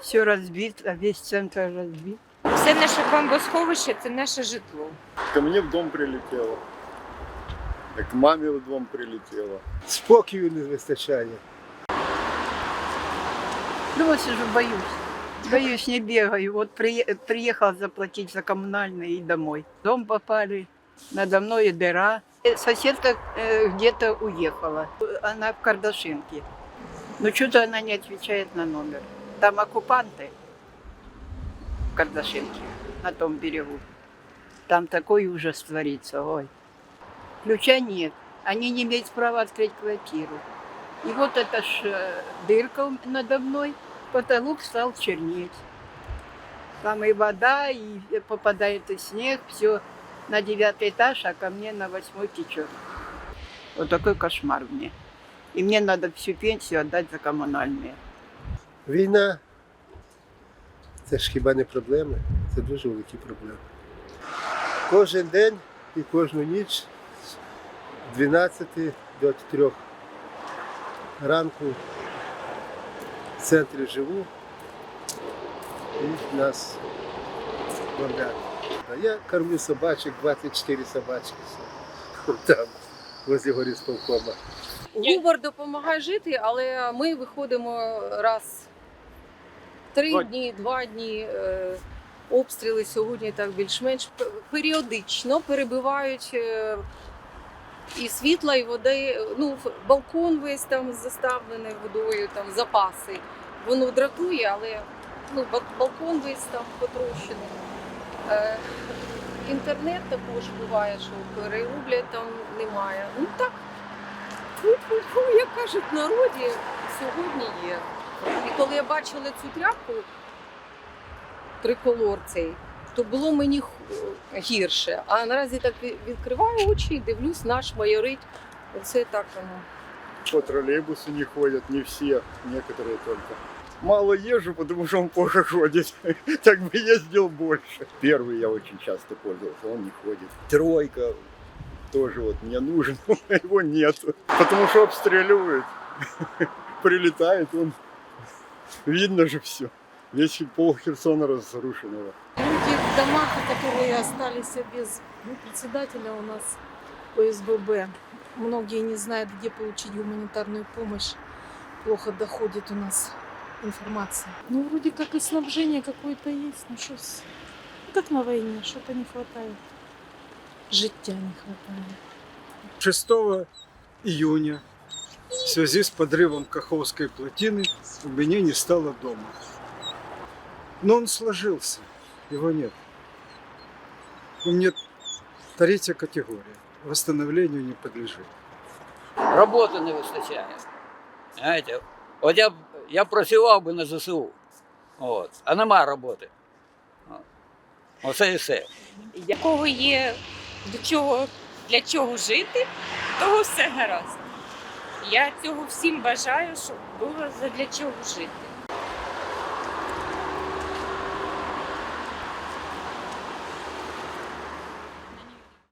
Все разбито, весь центр разбит. Все наше бомбосховище це наше житло. Ко мне в дом прилетело. К маме в дом прилетело. Спокою не вистачає. Дома сижу, боюсь. Боюсь, не бегаю. Вот при- приехал заплатить за коммунальные и домой. В Дом попали, надо мной и дыра. Э, Соседка э, где-то уехала. Она в Кардашинке. Но что-то она не отвечает на номер. Там оккупанты в Кардашинке, на том берегу. Там такой ужас творится, ой. Ключа нет. Они не имеют права открыть квартиру. И вот эта ж э, дырка надо мной, потолок стал чернеть. Там и вода, и попадает и снег, все на девятый этаж, а ко мне на восьмой течет. Вот такой кошмар мне. И мне надо всю пенсию отдать за коммунальные. Війна це ж хіба не проблеми? Це дуже великі проблеми. Кожен день і кожну ніч з 12 до 3 ранку в центрі живу і нас бомблять. Я кормлю собачок, 24 собачки. Там, возле горісполкома. Гумор допомагає жити, але ми виходимо раз в три Два дні, два дні. е, Обстріли сьогодні так більш-менш періодично перебивають е, і світла, і води. Ну, балкон весь там заставлений водою, там запаси. Воно дратує, але ну, балкон весь там потрощений. Е, Інтернет також буває, що перероблять там немає. Ну так, Фу-фу-фу, як кажуть в народі, сьогодні є. І коли я бачила цю тряпку, триколор цей, то було мені гірше. А наразі так відкриваю очі і дивлюсь, наш майорить. Оце так воно. По троллейбусу не ходят, не все, некоторые только. Мало езжу, потому что он плохо ходит. Так бы ездил больше. Первый я очень часто пользовался, он не ходит. Тройка тоже вот мне нужен, его нет. Потому что обстреливают. Прилетает он. Видно же все. Весь пол Херсона разрушенного. Люди в домах, которые остались без ну, председателя у нас ОСББ. Многие не знают, где получить гуманитарную помощь. Плохо доходит у нас информация. Ну, вроде как и снабжение какое-то есть, но что как на войне, что-то не хватает. Життя не хватает. 6 июня в связи с подрывом Каховской плотины у меня не стало дома. Но он сложился, его нет. У меня третья категория, восстановлению не подлежит. роботи не вистачає. Знаєте, от я, я працював би на ЗСУ, от, а нема роботи. От. Оце і все. Якого є до чого, для чого жити, того все гаразд. Я цього всім бажаю, щоб було для чого жити.